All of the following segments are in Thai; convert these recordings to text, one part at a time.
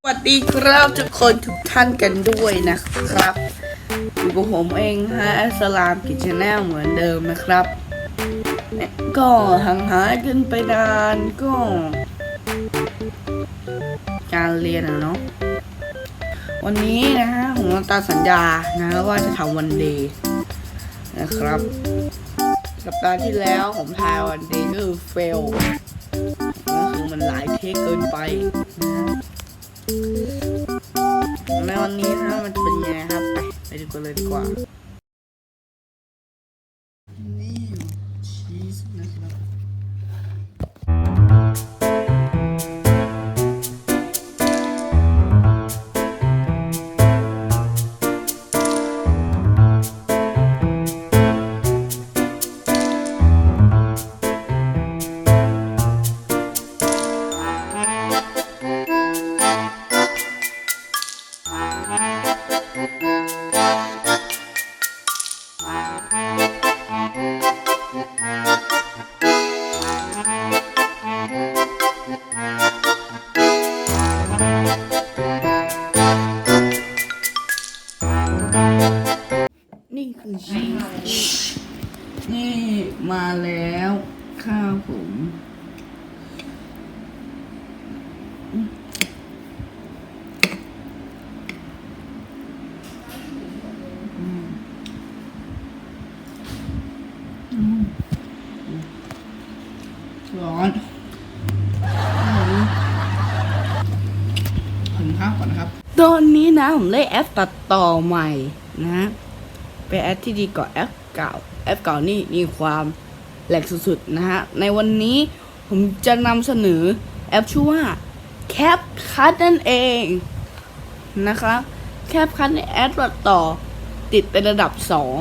สวัสดีครับทุกคนทุกท่านกันด้วยนะครับอยู่กับผมเองฮะอัสลามกิจแนลเหมือนเดิมนะครับ ก็ห่างหายกันไปนานก็ การเรียนอะเนาะวันนี้นะฮะผมตาสัญญานะว่าจะทำวันเดย์นะครับ สัปดาห์ที่แล้วผมทายวันเดย์ก็คือเฟล มันหลายเทคเกินไปนะในวันนี้นะมันจะเป็นยังไงครับ ไปไปดูกันเลยดีกว่า ร้อนถึงข้าวก่อนนะครับตอนนี้นะผมได้แอปตัดต่อใหม่นะเป็นแอปที่ดีกว่าแอปเก่า แอปเก่านี่มีความแหลกสุดๆนะฮะ ในวันนี้ผมจะนำเสนอแอปชื่อว่า CapCut นั่นเองนะครับ CapCut ในแอปตัดต่อติดเป็นระดับ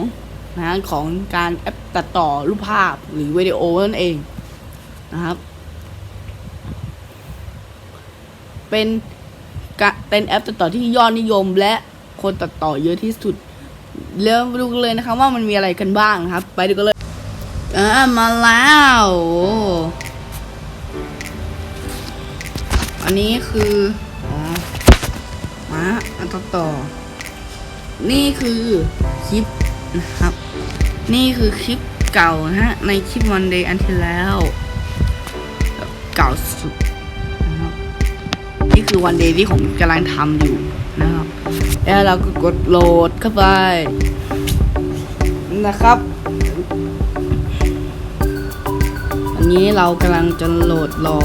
2นะฮะของการแอปตัดต่อรูปภาพหรือวิดีโอนั่นเอง นะครับ เป็นเป็นแอปตัดต่อที่ยอดนิยมและคนตัดต่อเยอะที่สุดเริ่มดูกันเลยนะครับว่ามันมีอะไรกันบ้างครับ ไปดูกันเลยอ่ามาแล้วอ้อันนี้คืออ๋อมาอันต่อต่อ นี่คือคลิปนะครับ นี่คือคลิปเก่านะฮะในคลิปวันเดย์อันที่แล้ว เก่าสุดนะครับนี่คือวันเดย์ที่ผมกำลังทำอยู่นะครับ แล้วเราก็กดโหลดเข้าไปนะครับอันนี้เรากำลังจะโหลดรอ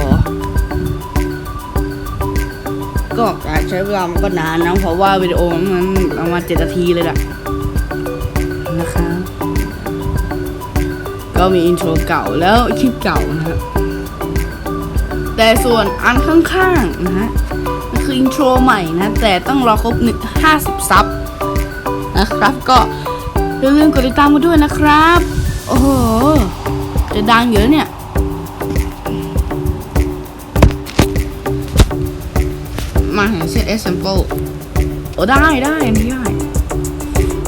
ก็การใช้เวลามันก็นานนะเพราะว่าวิดีโอมันประมาณเจ็ดนาทีเลยอะนะคะ ก็มีอินโทรเก่าแล้วคลิปเก่านะครับ แต่ส่วนอันข้างๆนะฮะมันคืออินโทรใหม่นะ แต่ต้องรอครบหนึ่งห้าสิบซับนะครับ ก็อย่าลืมกดติดตามมาด้วยนะครับ โอ้โห จะดังเยอะเนี่ยมาเห็นเซตเอสเซมเปิลโอ้ได้ได้อันนี้ได้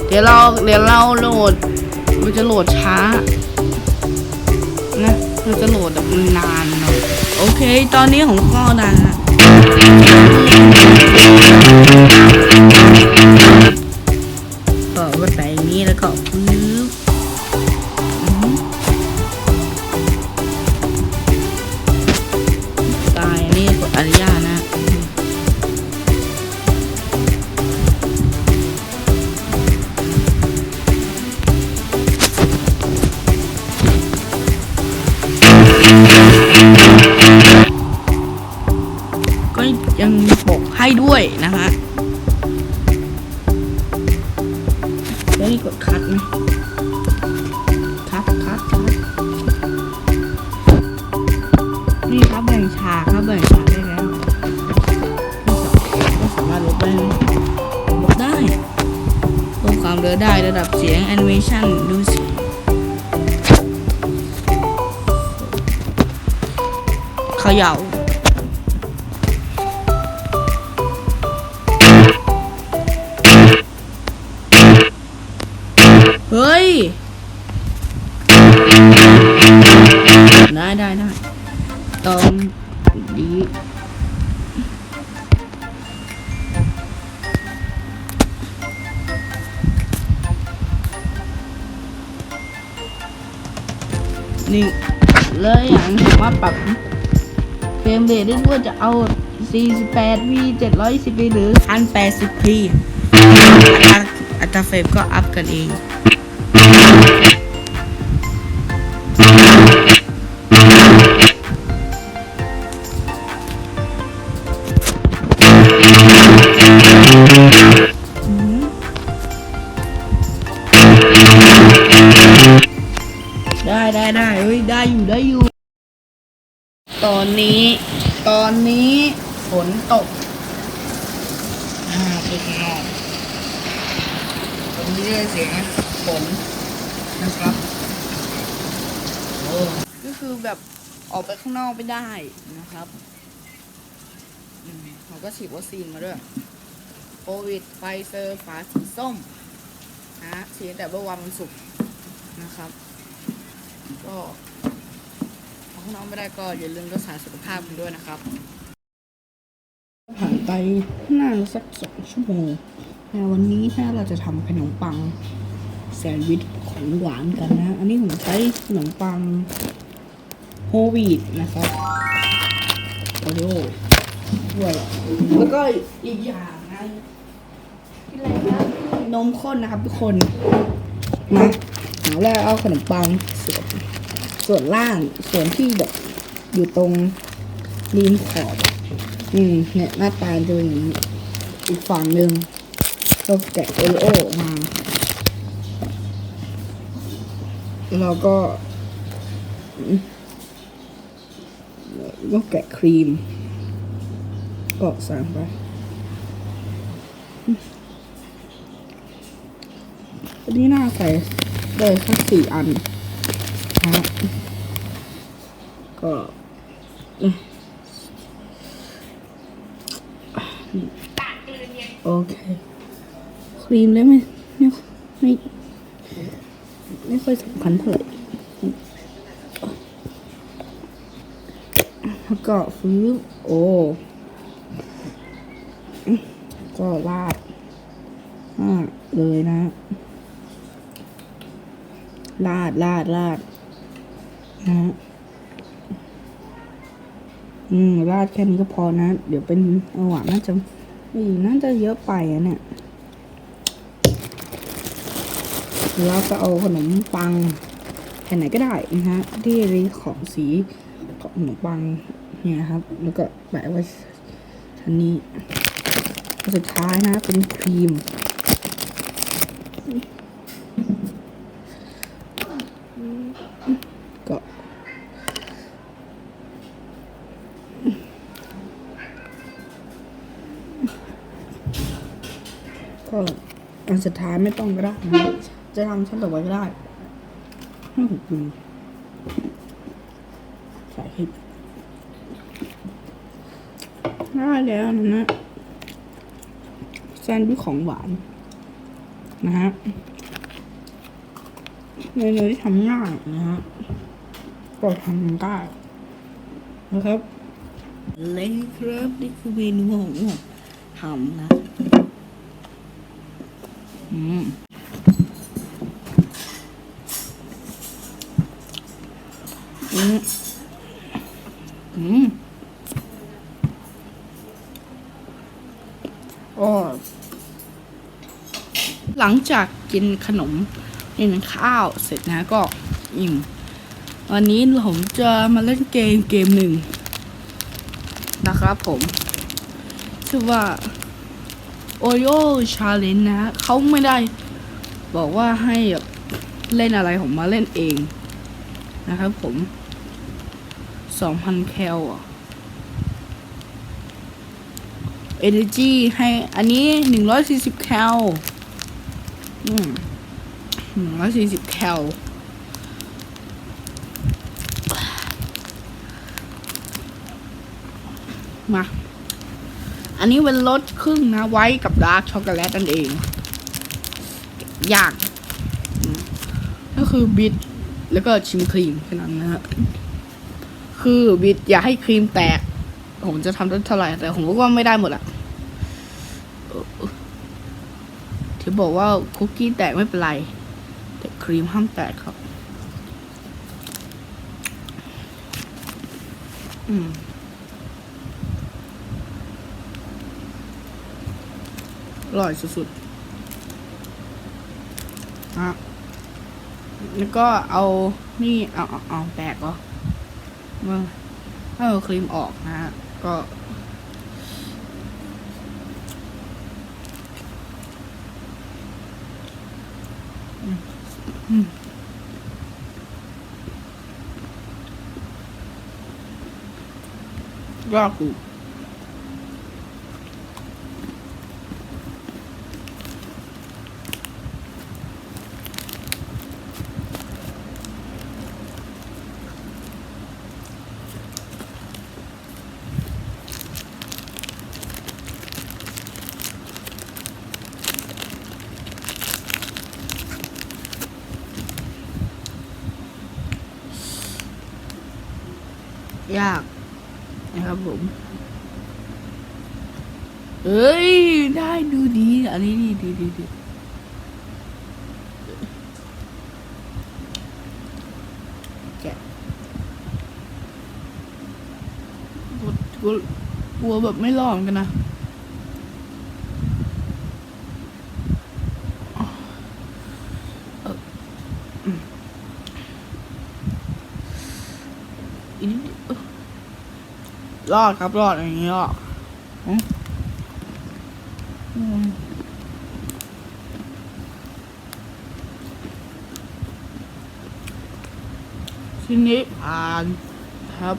เดี๋ยวเราเดี๋ยวเราโหลด มันจะโหลดช้า นะ มันจะโหลดแบบนานหน่อยโอเค ตอนนี้ของพ่อดังอะก็กดไปอย่างนี้แล้วก็ปึ๊บตายนี่กดอนุญาตนะ คัดคัดคัดนี่ครับแบ่งฉากครับแบ่งฉากได้แล้วก็สามารถลบได้ไหมลบได้ลดความเร็วได้ระดับเสียงแอนิเมชันดูสิเขย่าเฮ้ย ได้ได้ได้ตอนดีนี่เลยอย่างผมว่าปรับเฟรมเรทได้ด้วยจะเอา 48 v 710 p หรือ 1080 p อัตราอัตราเฟรมก็อัพกันเอง ได้ได้ได้เฮ้ยได้อยู่ได้อยู่ ตอนนี้ ตอนนี้ฝนตกอ่าไปข้างนอกตรงนี้ได้เสียงฝนนะครับโอ้ก็คือแบบออกไปข้างนอกไม่ได้นะครับอืมเขาก็ฉีดวัคซีนมาด้วย โควิดไฟเซอร์ฝาสีส้มนะฮะฉีดแต่เมื่อวันศุกร์นะครับ ก็ออกข้างนอกไม่ได้ก็อย่าลืมรักษาสุขภาพกันด้วยนะครับ ผ่านไปน่าจะสักสองชั่วโมงในวันนี้ถ้าเราจะทำขนมปังแซนด์วิชของหวานกันนะ อันนี้ผมใช้ขนมปังโฮวีตนะครับโอโร่ด้วยแล้วก็อีกอย่างนะ นมข้นนะครับทุกคนนะเอาแล้วเอาขนมปังส่วนส่วนล่างส่วนที่แบบอยู่ตรงริมขอบอืมเนี่ยหน้าตาจะเป็นอย่างนี้อีกฝั่งหนึ่งก็แกะโอริโอมา แล้วก็ก็แกะครีม ก็ใส่ไปอืม อันนี้น่าใส่ได้สักสี่อันนะก็โอเคครีมได้ไหมไม่ไม่ไม่ค่อยสำคัญเท่าไหร่แล้วก็ฟื้นโอ้ก็ลาดอ่าเลยนะ ลาดลาดลาดนะฮะอืมราดแค่นี้ก็พอนะ เดี๋ยวเป็นเอาหวานน่าจะอีน่าจะเยอะไปอะเนี่ยแล้วก็เอาขนมปังแผ่นไหนก็ได้นะฮะที่รีของสีของขนมปังเนี่ยครับ แล้วก็แปะไว้ชั้นนี้สุดท้ายนะเป็นครีม ก็ ก็อัน สุดท้ายไม่ต้องก็ได้นะจะทำชั้นต่อไปก็ได้ให้ผมดูใส่ให้ได้แล้วนะนะแซนด์วิชของหวาน นะฮะเมนูที่ทำง่ายนะฮะก็ทำได้นะครับเลยครับ นี่คือเมนูของผมทำนะ อืมอืม อืม โอ้หลังจากกินขนมกินข้าวเสร็จนะก็อิ่มวันนี้ผมจะมาเล่นเกมเกมหนึ่งนะครับผมชื่อว่า Oreo Challenge นะฮะเขาไม่ได้บอกว่าให้แบบเล่นอะไรผมมาเล่นเองนะครับผม2,000แคลอะ Energy ให้อันนี้140แคลอืม140แคลมา อันนี้เป็นรสครึ่งนะ ไว้กับดาร์กช็อกโกแลตนั่นเองอยางอืมก็คือบิดแล้วก็ชิมครีมแค่นั้นนะฮะคือบิดอย่าให้ครีมแตก ผมจะทำได้เท่าไหร่ แต่ผมก็ว่าไม่ได้หมดอะเออถือบอกว่าคุกกี้แตกไม่เป็นไร แต่ครีมห้ามแตกครับ อืม อร่อยสุดๆอะแล้วก็เอา นี่เอาเอาเอาแตกเหรอมาเอาครีมออกนะฮะก็ อืมอืมยากอ ยู่ยากนะครับผม เอ้ย ได้ดูดี อันนี้ดีดีดีดีแกกลัวกลัวกลัวแบบไม่รอดเหมือนกันนะเอออืม อีกนิดเดียวเออรอดครับรอดอย่างนี้รอดอืมอืมชิ้นนี้ผ่านครับ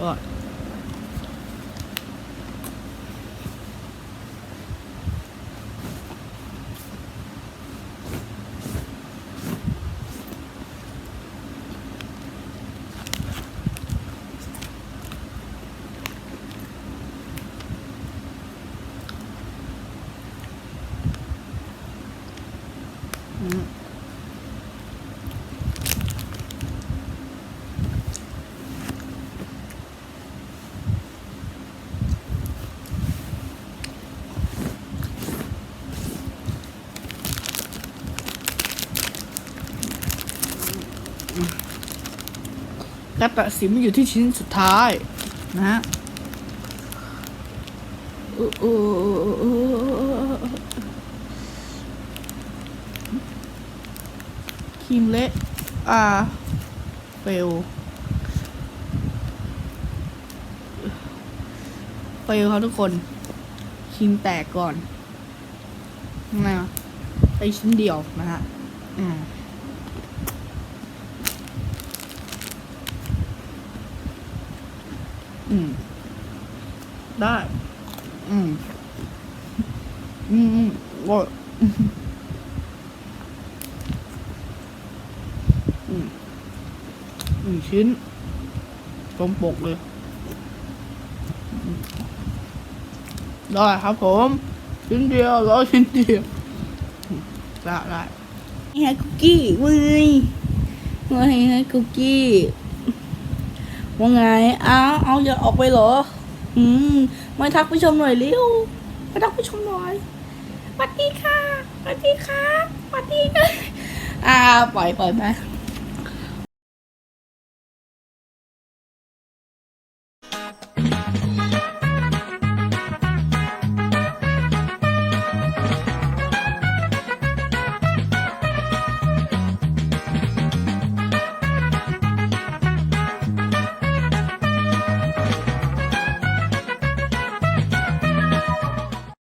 รอดอืม การตัดสินมันอยู่ที่ชิ้นสุดท้าย นะฮะเออเออเออเออเออครีมเละอ่าเฟลเฟลครับทุกคนครีมแตกก่อนนะไปชิ้นเดียวนะฮะ อืม อืม ได้ อืม อืมอืมก็อืมอืมหนึ่งชิ้นตรงปกเลยอืมได้ครับผม ชิ้นเดียวร้อยชิ้นเดียวอืมได้ได้นี่ไงคุกกี้เว้ยว่าไงคุกกี้ ว่าไง อ้าว เอาอย่าออกไปเหรอ อืม มาทักผู้ชมหน่อยเร็ว มาทักผู้ชมหน่อยสวัสดีค่ะสวัสดีค่ะสวัสดีค่ะอ่า ปล่อยปล่อยไป